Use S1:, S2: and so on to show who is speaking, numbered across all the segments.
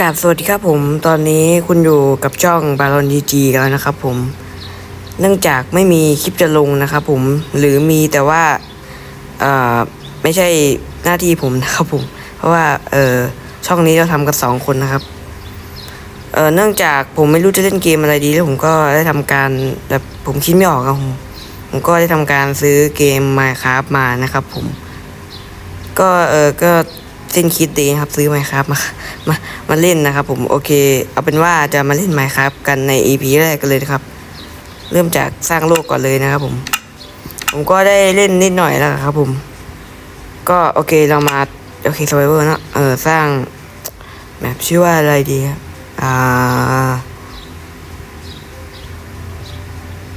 S1: กาบสวัสดีครับผม ตอนนี้คุณอยู่กับช่องบาลอนดีจีกันแล้วนะครับผม เนื่องจากไม่มีคลิปจะลงนะครับผม หรือมีแต่ว่าเอ่อไม่ใช่หน้าที่ผมนะครับผม เพราะว่าเออช่องนี้เราทำกันสองคนนะครับ เออเนื่องจากผมไม่รู้จะเล่นเกมอะไรดีแล้วผมก็ได้ทำการแบบผมคิดไม่ออกครับผมผมก็ได้ทำการซื้อเกม Minecraft มานะครับผม ก็เออก็ เส้นคิดดีนะครับซื้อ Minecraft มามามาเล่นนะครับ ผมโอเค เอาเป็นว่าจะมาเล่น Minecraft กันใน EP แรกกันเลยครับ เริ่มจากสร้างโลกก่อนเลยนะครับ ผม ผมก็ได้เล่นนิดหน่อยแล้วครับ ผม ก็โอเคเรามาโอเค Survivor เนะเออสร้างแบบชื่อว่าอะไรดีครับอ่า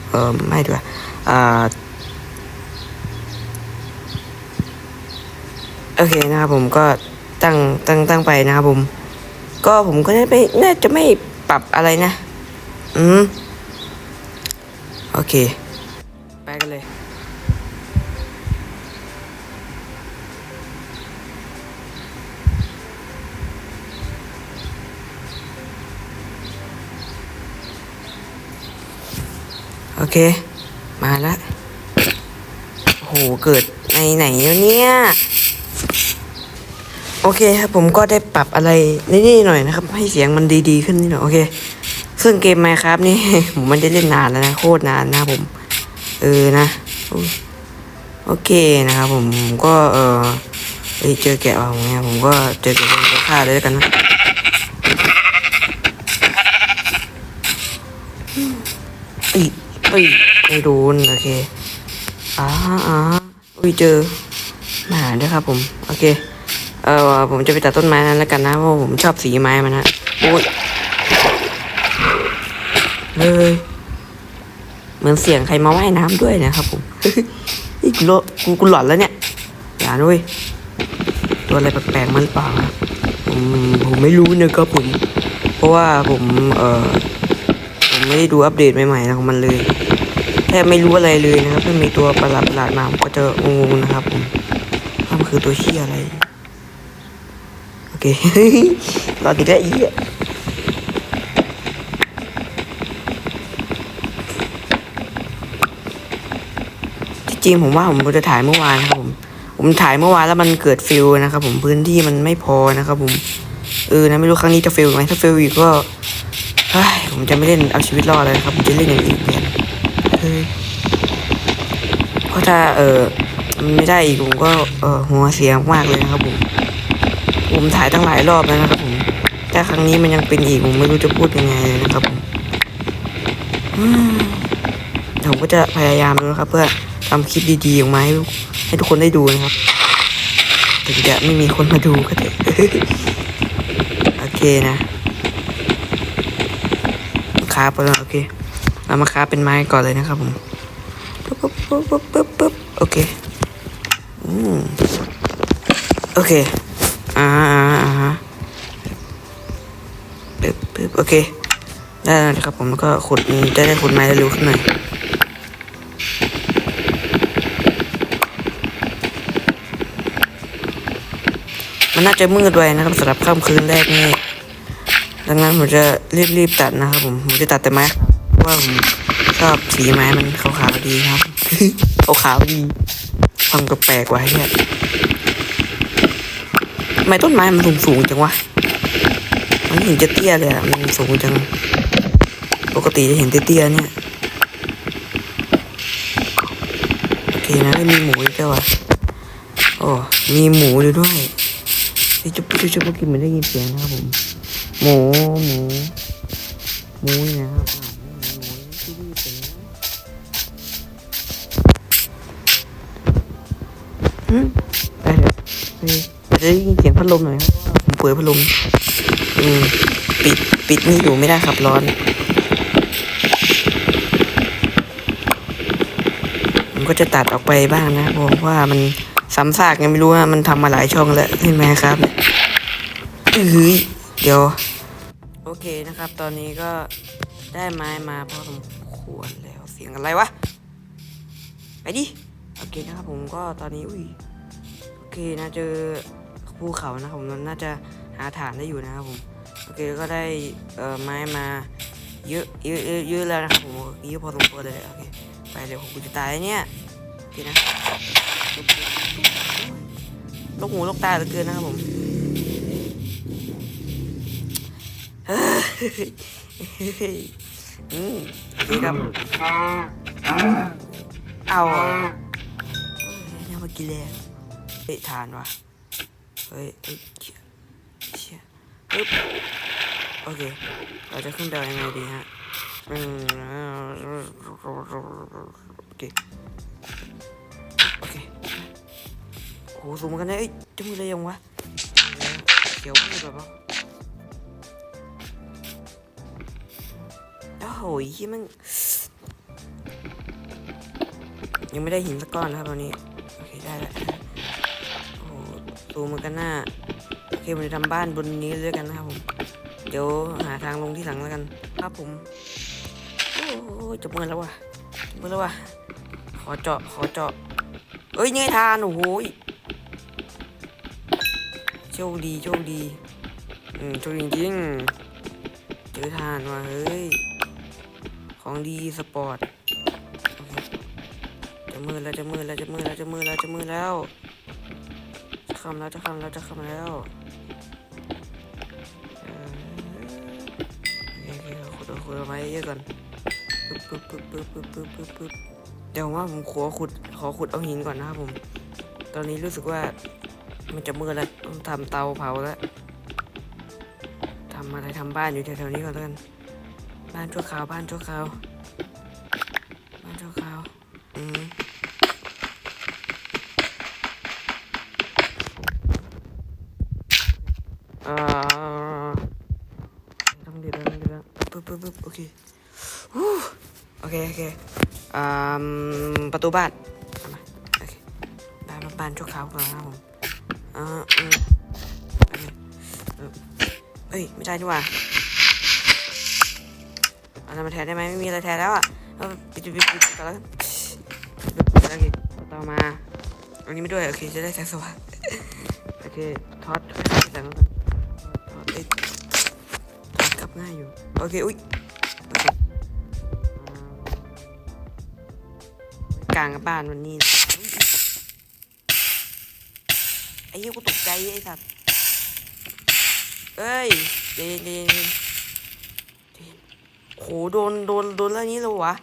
S1: เออไม่ดีกว่าอ่า โอเคนะครับผมก็ตั้งตั้งตั้งไปนะครับผม ก็ผมก็ได้ไม่น่าจะไม่ปรับอะไรนะ อืม โอเค ไปกันเลยโอเค มาแล้วโอ้โหเกิดในไหนแล้วเนี่ย โอเคครับผมก็ได้ปรับอะไรนิดๆหน่อยนะครับ ให้เสียงมันดีๆขึ้นนิดหน่อยโอเค ซึ่งเกมไมครับนี่ผมมันได้เล่นนานแล้วนะโคตรนานนะผม เออนะ โอเคนะครับผมผมก็เออเอ้ยเจอแกะเอาไงผมก็เจอแกะก็ฆ่าเลยแล้วกันนะอ้ยเอ้ยไม่โดนโอเคอ่าอ่าอุ้ยเจอหมาด้วยครับผม โอเค ออผมจะไปตัดต้นไม้นั้นแล้วกันนะเพราะผมชอบสีไม้มันนะโอ้ยเลยเหมือนเสียงใครมาว่ายน้ำด้วยนะครับผมอีกโลกูกูหลอนแล้วเนี่ยอย่าด้วยตัวอะไรแปลกๆมันหรือเปล่าผมผมไม่รู้นะครับผมเพราะว่าผมเออผมไม่ได้ดูอัปเดตใหม่ๆของมันเลยแทบไม่รู้อะไรเลยนะครับถ้ามีตัวประหลาดๆมาผมก็จะงงๆนะครับผมว่ามันคือตัวเชี่ยอะไร เครอติดได้อีกจริงผมว่าผมจะถ่ายเมื่อวานครับผม ผมถ่ายเมื่อวานแล้วมันเกิดฟิลนะครับผมพื้นที่มันไม่พอนะครับผมเออนะไม่รู้ครั้งนี้จะฟิลไหมถ้าฟิลอีกก็เฮ้ยผมจะไม่เล่นเอาชีวิตรอดเลยนะครับผมจะเล่นอย่างอื่นแทนเฮ้ยเพราะถ้าเออมันไม่ได้อีกผมก็เออหัวเสียมากเลยนะครับผม ผมถ่ายตั้งหลายรอบแล้วนะครับผมแต่ครั้งนี้มันยังเป็นอีกผมไม่รู้จะพูดยังไงเลยนะครับผมผมก็จะพยายามดูนะครับ เพื่อทำคลิปดีๆออกมาให้ลูกให้ทุกคนได้ดูนะครับ ถึงจะไม่มีคนมาดูก็เถอะโอเคนะคาฟไปแล้วโอเคเรามาคาฟเป็นไม้ก่อนเลยนะครับผมปึ๊บปึ๊บปึ๊บปึ๊บปึ๊บโอเคอืมโอเค อ่าปึ๊บปึ๊บโอเค ได้แล้วนะครับผมแล้วก็ขุดจะได้ขุดไม้ได้เร็วขึ้นหน่อยมันน่าจะมืดไวนะครับสำหรับค่ำคืนแรกนี่ดังนั้นผมจะรีบๆตัดนะครับผมผมจะตัดแต่ไม้เพราะว่าผมชอบสีไม้มันขาวๆดีครับขาวๆดีฟังแปลกๆไว้เนี่ย ไมต้นไม้มันสูงสูงจังวะ มันเห็นจะเตี้ยเลยอะมันสูงจัง ปกติจะเห็นเตี้ยๆเนี่ย โอเคนะมีหมูด้วยวะโอ้มีหมูด้วยที่จุ๊บจุ๊บจุ๊บเมื่อกี้เหมือนได้ยินเสียงนะครับผม หมูหมู ลมหน่อยครับผมเปิดพัดลมอืมปิดปิดนี่อยู่ไม่ได้ครับร้อนผมก็จะตัดออกไปบ้างนะเพราะว่ามันซ้ำซากยังไม่รู้ว่ามันทำมาหลายช่องแล้วเห็นไหมครับเนี่ยเฮ้ยเดี๋ยว โอเคนะครับ ตอนนี้ก็ได้ไม้มาพอสมควรแล้วเสียงอะไรวะ ไปดิ โอเคนะครับผมก็ตอนนี้อุ้ยโอเคนะเจอ ภูเขานะครับผมน่าจะหาฐานได้อยู่นะครับผมโอเคก็ได้เอ่อไม้มาเยอะเยอะเยอะแล้วนะครับผมเยอะพอสมควรเลยโอเคไปเดี๋ยวผมกูจะตายแล้วเนี่ยโอเคนะลูกหูลูกตาเหลือเกินนะครับผมอืมโอเคครับเอาเอ้ยเนี่ยมากินแล้วเฮ้ยทานว่ะ เฮ้ยเฮ้ยเชี่ยปึ๊บโอเค เราจะขึ้นดอยยังไงดีฮะอืมโอเค โอเคโหสูงเหมือนกันนะเอ้ยจะมือเลยยังวะเขียวมือแบบว่าโอ้โหที่มันยังไม่ได้หินสักก้อนนะครับตอนนี้ โอเค ได้แล้ว โหสูเหมือนกันหน้าโอเคผมจะทำบ้านบนนี้เลยกันนะครับผม เดี๋ยวหาทางลงที่หลังแล้วกัน ครับผม โอ้ยจะเมื่อแล้วว่ะจะเมื่อแล้วว่ะขอเจาะขอเจาะเอ้ยนี่ไงทานโอ้โหโชคดีโชคดีอืมโชคดีจริงเจอทานว่ะเฮ้ยของดีสปอร์ตจะมืดแล้วจะมืดแล้วจะมืดแล้วจะมืดแล้วจะมืดแล้ว คำแล้วจะคำแล้วจะคำแล้วขุดขุดมาเยอะๆก่อนปึ๊บปึ๊บปึ๊บปึ๊บปึ๊บปึ๊บปึ๊บเดี๋ยวว่าผมขอขุดขอขุดเอาหินก่อนนะครับผม ตอนนี้รู้สึกว่ามันจะมืดแล้วต้องทำเตาเผาแล้วทำอะไรทำบ้านอยู่แถวๆนี้ก่อนแล้วกันบ้านชั่วคราวบ้านชั่วคราว ประตูบ้านบ้านบ้านชั่วคราวก่อนนะครับผมอ่าเคเออเอ้ยไม่ได้นี่หว่าเอาอะไรมาแทนได้ไหมไม่มีอะไรแทนแล้วอะเอาปิดปิดปิดก่อนแล้วกันโอเคต่อมาอันนี้ไม่ด้วยโอเคจะได้แสงสว่างโอเคทอดแสงแล้วกันทอดเอ้ยถอดกลับง่ายอยู่โอเคอุ้ย กลางกับบ้านวันนี้นะไอ้เหี้ยกูตกใจไอ้สัตว์เอ้ยเดนเดนเดนโหโดนโดนโดนเรื่องนี้เลยวะ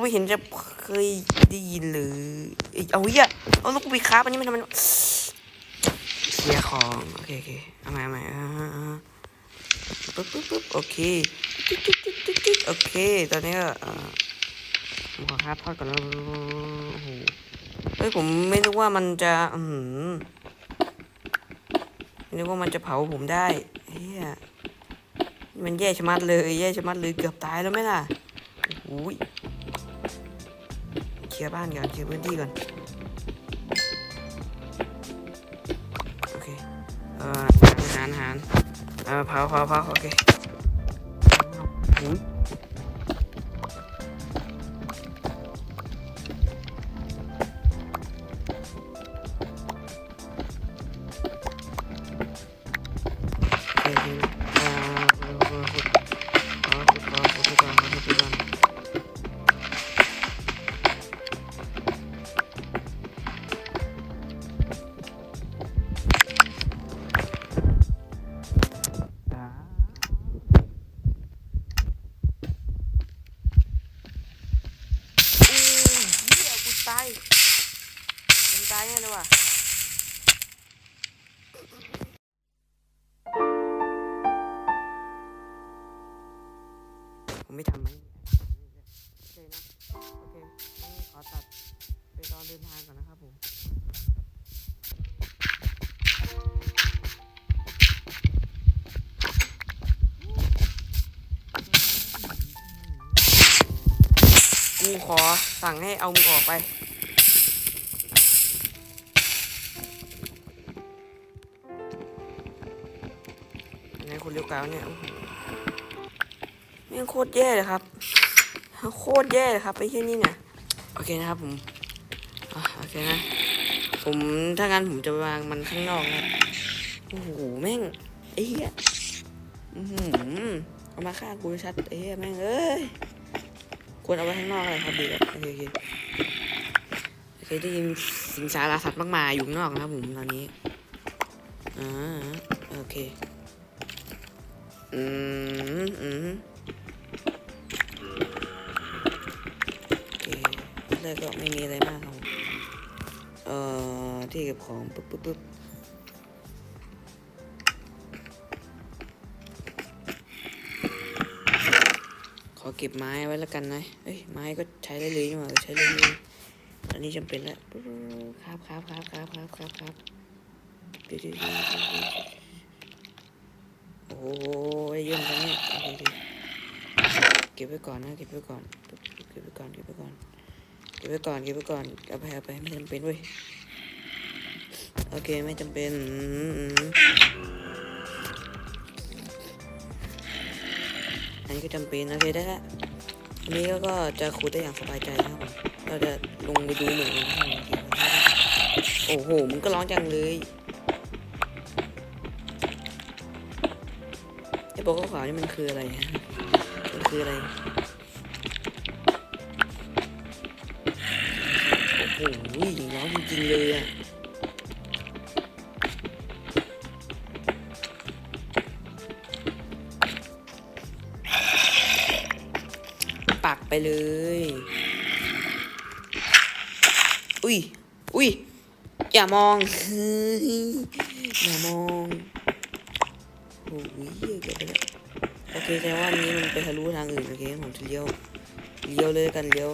S1: ไม่เห็นจะเคยได้ยินหรือเอ้เอาเหี้ยเอาลูกกูไปคราบอันนี้มันทำไมเสียของโอเคโอเคเอาใหม่เอาใหม่อ่าปึ๊บปึ๊บปึ๊บโอเคโอเค ตอนนี้ก็ ผมขอครับทอดก่อนนะโอ้โหเฮ้ยผมไม่นึกว่ามันจะอืมไม่นึกว่ามันจะเผาผมได้เฮียมันแย่ชะมัดเลยแย่ชะมัดเลยเกือบตายแล้วไหมล่ะโอ้โหยเคลียร์บ้านก่อนเคลียร์พื้นที่ก่อนโอเคเอ่ออาหารอาหารเอ่อเผาเผาเผาโอเค กูขอสั่งให้เอามือออกไปอันนี้คนเลี้ยวกางเนี่ยแม่งโคตรแย่เลยครับ โคตรแย่เลยครับไอ้ที่นี่เนี่ย โอเคนะครับผมอโอเคนะ ผมถ้างั้นผมจะวางมันข้างนอกนะ โอ้โห แม่งไอ้เหี้ยอื้อหือเอามาฆ่ากูชัดไอ้เหี้ยแม่งเอ้ย ควรเอาไว้ข้างนอกอะไรครับดีแล้วโอเคโอเคโอเคได้ยินสิงสารสัตว์มากมายอยู่ข้างนอกนะครับผมตอนนี้อ่าโอเคอืมอืมโอเคแรกก็ไม่มีอะไรมากครับเอ่อที่เก็บของปึ๊บปึ๊บปึ๊บ เก็บไม้ไว้แล้วกันนะเอ้ยไม้ก็ใช้ได้เลยนี่หว่าใช้ได้เลยอันนี้จำเป็นแล้วครับครับครับครับครับครับครับดีดีดีโอ้โหได้เยี่ยมจังเนี่ยเก็บไว้ก่อนนะเก็บไว้ก่อนเก็บไว้ก่อนเก็บไว้ก่อนเก็บไว้ก่อนเก็บไว้ก่อนเอาไปเอาไปไม่จำเป็นเว้ยโอเคไม่จำเป็น อันนี้ก็จำเป็นโอเคได้ละอันนี้ก็จะขุดได้อย่างสบายใจนะครับผมเราจะลงไปดูเหมือนกันโอ้โหมึงก็ร้องจังเลยไอ้โปกขาวนี่มันคืออะไรฮะมันคืออะไรโอ้โหร้องจริงๆเลยอะ เลย อุ้ย อุ้ย อย่ามอง อย่ามองโอ้ยเกือบไปแล้วโอเคแสดงว่านนี้มันไปทะลุทางอื่นโอเคผมจะเลี้ยว เลี้ยวเลยกันเลี้ยว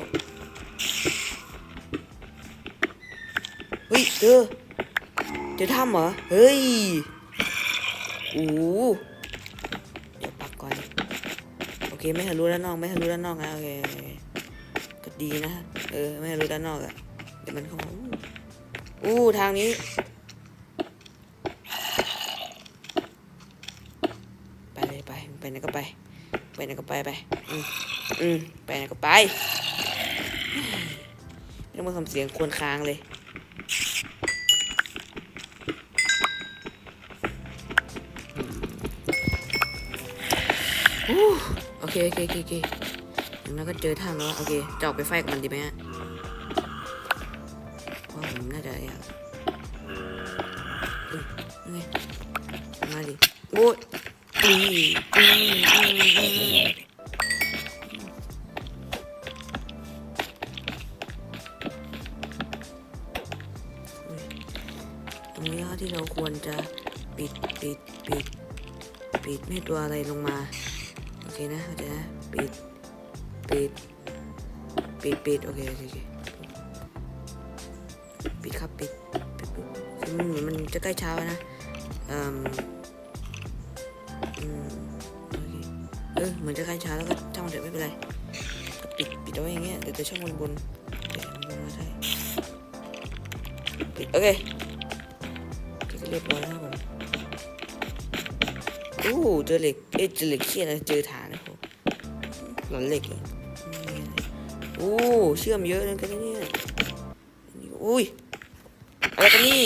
S1: เฮ้ยเจอเจอถ้ำเหรอ เฮ้ย โอ้โหเดี๋ยวปักก่อน โอ เคไม่ทะลุด้านนอกไม่ทะลุด้านนอกนะโอเคก็ดีนะเออไม่ทะลุด้านนอกอะเดี๋ยวมันเข้ามาอู้อู้ทางนี้ ไปเลยไปไปไหนก็ไป ไปไหนก็ไปไปอืมอืมไปไหนก็ไปไม่ต้องมาทำเสียงควรค้างเลยอู้ เคโอเคโอเคโอเคอย่างนั้นก็เจอทางแล้วโอเคจะออกไปไฟกับมันดีไหมฮะเพราะผมน่าจะอยากมาดิโอ้ยโอ้ยอุ้ยอุ้ยอุ้ยตรงนี้ที่เราควรจะปิดปิดปิดปิดไม่ให้ตัวอะไรลง เคโอเคโอเคปิดครับปิดปิดมันเหมือนมันจะใกล้เช้าแล้วนะเอ่มอืมโอเคเออเหมือนจะใกล้เช้าแล้วก็ช่างมันเถอะไม่เป็นไรปิดปิดเอาไว้อย่างเงี้ยเดี๋ยวจะช่องบนบนเดี๋ยวมันมาได้ปิดโอเคเรียบร้อยแล้วผมโอ้เจอเหล็กเอ้ยเจอเหล็กเชี่ยนะเจอฐานนะผมหลอนเหล็กเลย อ้เชื่อมเยอะเลยกันนะเนี่ยอุ้ยอะไรกันนี่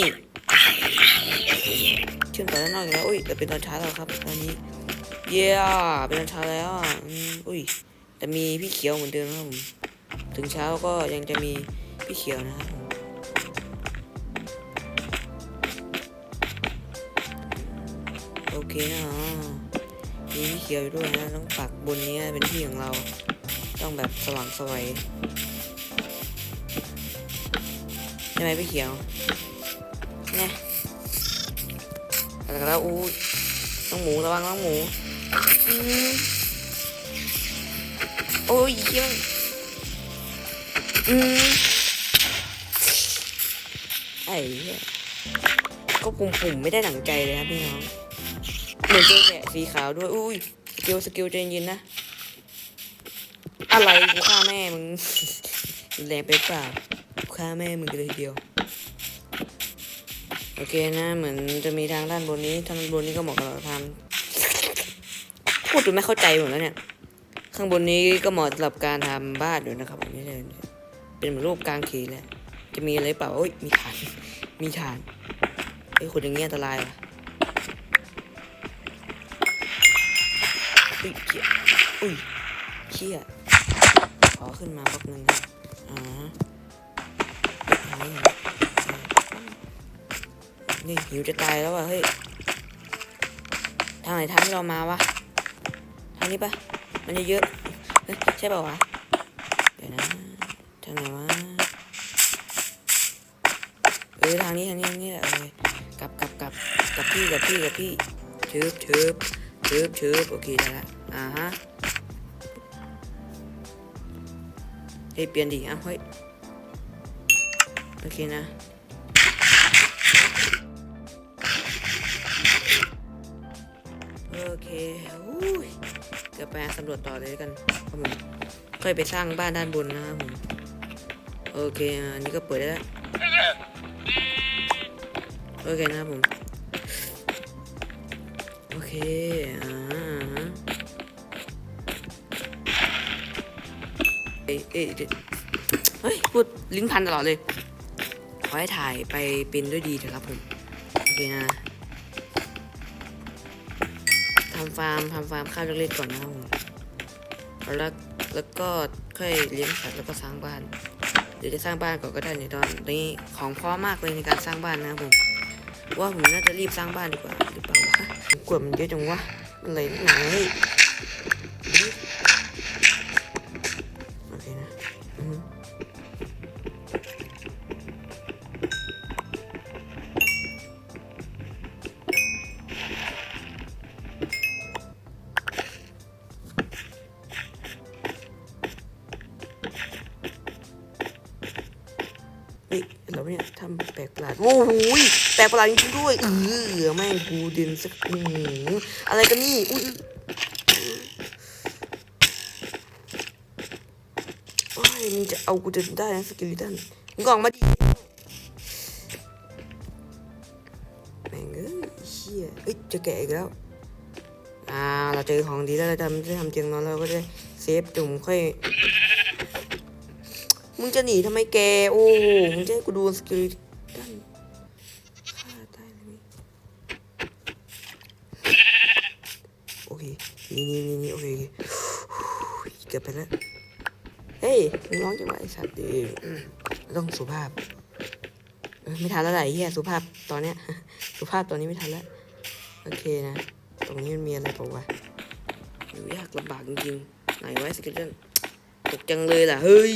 S1: เชื่อมต่อด้านนอกแล้วอุ้ยแต่เป็นตอนเช้าแล้วครับตอนนี้เย้เป็นตอนเช้าแล้วอะอุ้ยแต่มีพี่เขียวเหมือนเดิมนะครับผมถึงเช้าก็ยังจะมีพี่เขียวนะครับโอเคนะอ๋อมีพี่เขียวอยู่ด้วยนะต้องปักบนนี้เป็นที่ของเรา ต้องแบบสว่างสวยใช่ไหมพี่เขียวเนี่ยแล้วก็แล้วอู้ต้องหมูระวังต้องหมูอืมโอ้ยเยี่ยมอืมไอ้เหี้ยก็ปุ่มปุ่มไม่ได้หนังใจเลยครับพี่น้องเหมือนเจอแกะสีขาวด้วย อุ้ย สกิล สกิลใจเย็นนะ อะไรกูฆ่าแม่มึงแรงไปเปล่ากูฆ่าแม่มึงกันเลยทีเดียว โอเคนะเหมือนจะมีทางด้านบนนี้ทางด้านบนนี้ก็เหมาะกับเราทำพูดจนไม่เข้าใจหมดแล้วเนี่ย ข้างบนนี้ก็เหมาะสำหรับการทำบ้านอยู่นะครับไม่ใช่เป็นเหมือนรูปกลางเขนแหละจะมีอะไรเปล่าโอ้ยมีฐาน มีฐานไอ้ยขุดอย่างเงี้ยอันตรายว่ะอุ้ยเชี่ยอุ้ยเชี่ย ขอขึ้นมาแป๊บนึงนะอ่าอันนี้นะนี่หิวจะตายแล้วว่ะเฮ้ย ทางไหนทางที่เรามาวะ ทางนี้ปะมันจะเยอะ ใช่ป่าวะ เดี๋ยวนะ ทางไหนวะ เออทางนี้ทางนี้ทางนี้แหละเออกลับกลับกลับกลับพี่กลับพี่กลับพี่ชึบชึบชึบชึบโอเคได้ละอ่าฮะ เฮ้เปลี่ยนดิอะเฮ้ย โอเคนะ โอเคอุ้ยเดี๋ยวไปสำรวจต่อเลยด้วกันครับผมค่อยไปสร้างบ้านด้านบนนะครับผม โอเคอะอันนี้ก็เปิดได้แล้ว โอเคนะครับผม โอเค อ่า เอ้ยเอ้ยเฮ้ยพูดลิ้นพันตลอดเลย ขอให้ถ่ายไปเป็นด้วยดีเถอะครับผม โอเคนะทำฟาร์มทำฟาร์มข้าวเล็กๆก่อนนะครับผมแล้วแล้วก็ค่อยเลี้ยงสัตว์แล้วก็สร้างบ้านเดี๋ยวจะสร้างบ้านก่อนก็ได้ในตอนนี้ของพร้อมมากเลยในการสร้างบ้านนะครับผมว่าผมน่าจะรีบสร้างบ้านดีกว่าหรือเปล่าวะกลัวมันเยอะจังวะอะไรนักหนา กประหลาดจริงๆด้วยเออแม่งกูดินสักอืออะไรกันนี่อุ้ยโอ้ยมึงจะเอากูจะได้นะสกิลิตันมึงก็ออกมาดิแม่งเอ้ยเชี่ยเอ้ยจะแกะอีกแล้วอ่าเราเจอของดีแล้วเราจะไม่ได้ทำเตียงนอนเราก็ได้เซฟจุ่มค่อยมึงจะหนีทำไมแก โอ้มึงจะให้กูดูสกิลตันฆ่าตายเลยมั้ยโอเค นี่นี่นี่นี่โอเคโอเคเกือบ ไปแล้ว เฮ้ยมึงร้องจังหวะไอ้สัตว์ดิต้องสุภาพ ไม่ทันแล้วไหลเฮียสุภาพตอนเนี้ย สุภาพตอนนี้ไม่ทันแล้ว โอเคนะ ตรงนี้มันมีอะไรเปล่าวะอยู่ยากลำบากจริงๆ ไหนไว้สกิลตันตกจังเลยล่ะ เฮ้ย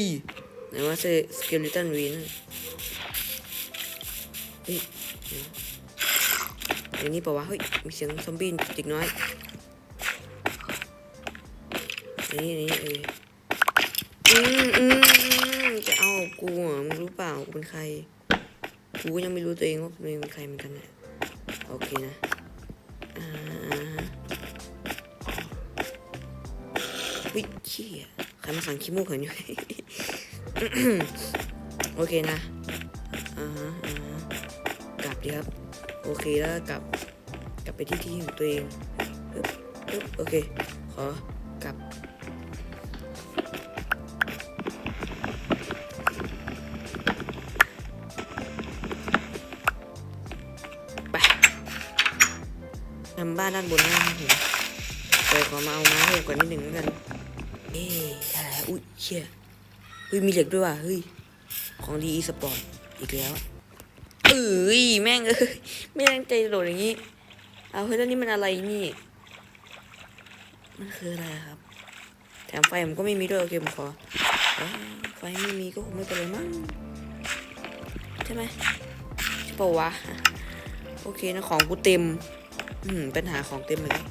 S1: ไหนว่าสสกิลตันวีนั่นเฮ้ยไอ้นี่เปล่าวะ เฮ้ย มีเสียงซอมบี้จิกน้อย นนี้อันนี้เอออืมอืมจะเอากูอะมึงรู้เปล่ากูเป็นใคร กูก็ยังไม่รู้ตัวเองว่าตัวเองเป็นใครเหมือนกันเนี่ยโอเคนะอ่าวิเชี่ยใครมาสั่งขี้มูกเห็นอยู่โอเคนะอ่าฮะอ่ากลับดีครับ โอเคแล้วกลับ กลับไปที่ที่ของตัวเองโอเค ขอ บ้านด้านบนนะครับผมเดี๋ยวขอมาเอาไม้เพิ่มก่อนนิดหนึ่งแล้วกัน เอ๊ะอะไรอุ้ยเชี่ยเฮ้ยมีเหล็กด้วยว่ะเฮ้ยของดีอีสปอร์ตอีกแล้วเอ้ยแม่งเอ้ยไม่ตั้งใจโดดอย่างนี้เอาเฮ้ยแล้วนี่มันอะไรนี่มันคืออะไรครับ แถมไฟผมก็ไม่มีด้วยโอเคผมขอไฟไม่มีก็คงไม่เป็นไรมั้งใช่ไหมใช่ปะวะโอเคนะของกูเต็ม อืมปัญหาของเต็มเลย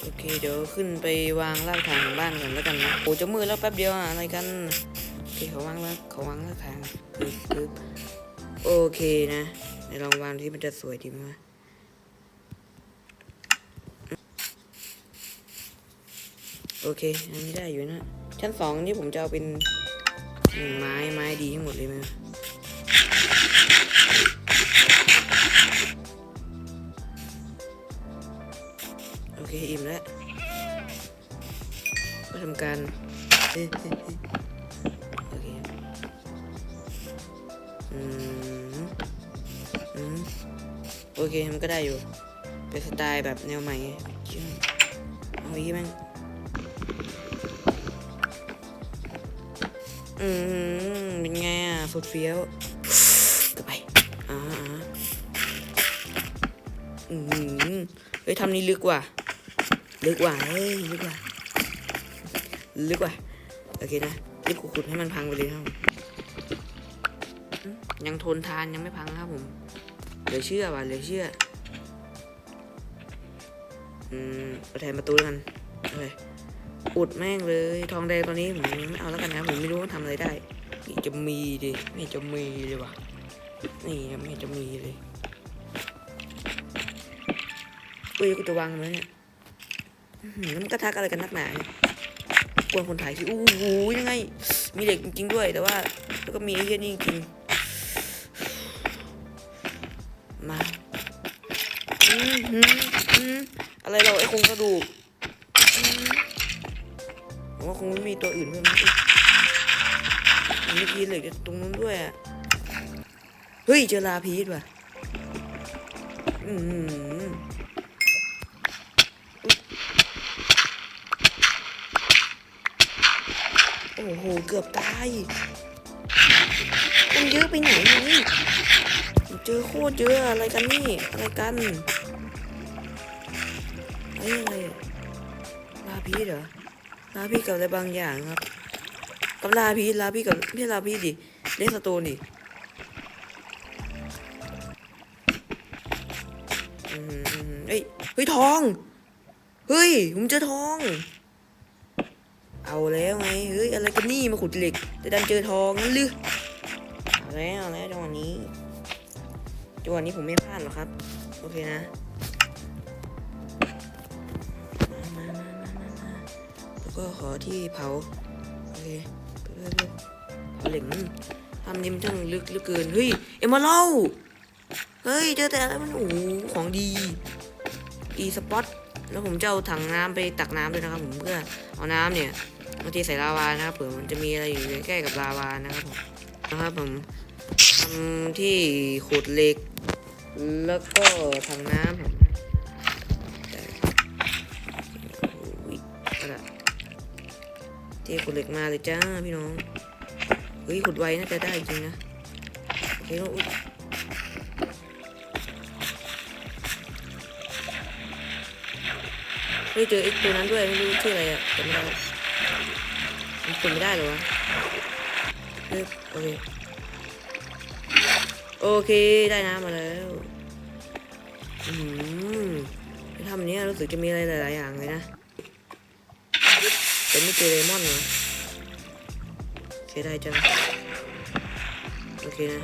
S1: โอเค เดี๋ยวขึ้นไปวางรากฐานของบ้านก่อนแล้วกันนะโอ้จะมืดแล้วแป๊บเดียวอะไรกันโอเคเขาวางแล้วเขาวางรากฐานปึ๊บปึ๊บโอเคนะเดี๋ยวลองวางที่มันจะสวยดีไหมโอเคอันนี้ได้อยู่นะ ชั้นสองนี่ผมจะเอาเป็น หนึ่งไม้ไม้ดีทั้งหมดเลยไหมโอเคอิ่มแล้ว ก็ทำการเฮ้ยเฮ้ยเฮ้ยโอเคอืมโอเคมันก็ได้อยู่ เป็นสไตล์แบบแนวใหม่ไงเอเอาอีกแม่ง อืมเป็นไงอะสุดเฟี้ยวกลับไปอ่าอ่าอืมเฮ้ยทำนี่ลึกว่ะลึกว่ะเฮ้ยลึกว่ะลึกว่ะโอเคนะรีบขุดให้มันพังไปเลยครับผมยังทนทานยังไม่พังครับผมเหลือเชื่อว่ะเหลือเชื่ออืมแทนประตูกันโอเค อุดแม่งเลย ทองแดงตอนนี้ผมไม่เอาแล้วกันนะผมไม่รู้ว่าทำอะไรได้นี่จะมีดิไม่จะมีเลยว่ะนี่ไม่จะมีเลยอุ้ยกูจะวางทำไมเนี่ยอื้อหือแล้วมันกระทักอะไรกันนักหนาเนี่ยกวนคนถ่ายที่อู้หูยังไง มีเหล็กจริงๆด้วยแต่ว่า แล้วก็มีไอ้เหี้ยนี่จริงมาอืมอืมอะไรเราไอ้โครงกระดูก ผมว่าคงไม่มีตัวอื่นเพิ่มนะมันมีพีเหล็กตรงนู้นด้วยอะ เฮ้ยเจอลาพีชว่ะ อืมโอ้โห เกือบตาย มันเยอะไปไหนนี่เจอโคตรเยอะอะไรกันนี่ อะไรกันเอ้ยอะไรลาพีชเหรอ ลาพีชกับอะไรบางอย่างครับ กับลาพีชลาพีชกับไม่ลาพีชดิเลสโตนดิเอ้ยเฮ้ยทอง เฮ้ยผมเจอทอง เอาแล้วไงเฮ้ยอะไรกันนี่มาขุดเหล็ก แต่ดันเจอทองงั้นหรือเอาแล้วเอาแล้วจังหวะนี้จังหวะนี้ผมไม่พลาดหรอกครับ โอเคนะ ก็ขอที่เผาโอเคเพื่อเพื่อเผาเหล็กทำนี่มันช่างลึกหลือเกิน เฮ้ย เอ็มมาเล่า เฮ้ย เจอแต่อะไรมันโอ้ของดีอีสปอต แล้วผมจะเอาถังน้ำไปตักน้ำด้วยนะครับผมเพื่อเอาน้ำเนี่ยมาเทใส่ลาวานะครับเผื่อมันจะมีอะไรอยู่ใกล้กับลาวานะครับผมนะครับผมทำที่ขุดเหล็ก แล้วก็ถังน้ำ เทขุดเหล็กมาเลยจ้าพี่น้อง เฮ้ยขุดไวน่าจะได้จริงนะเคแล้วอุ๊ยเฮ้ยเจอไอ้ตัวนั้นด้วยไม่รู้ชื่ออะไรอะจำไม่ได้มันเป็นไม่ได้เหรอวะเฮ้ยโอเคโอเคได้น้ำมาแล้วอืมทำเนี้ยรู้สึกจะมีอะไรหลาย ๆ อย่างเลยนะ เป็นมิเตอเลมอนเหรอเสียดายจัง โอเคนะ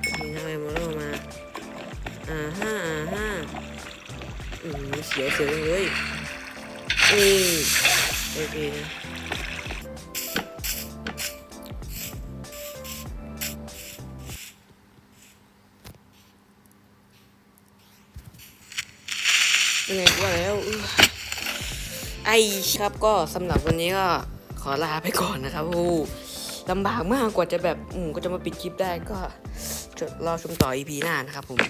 S1: โอเคนะไปมาแล้วมา อ่าห้าอ่าห้าอืมเสียวเสียวเลยอืมโอเคนะ ครับก็สำหรับวันนี้ก็ขอลาไปก่อนนะครับโอ้ลำบากมากกว่าจะแบบอืมก็จะมาปิดคลิปได้ก็จะรอชมต่อ EP หน้านะครับผม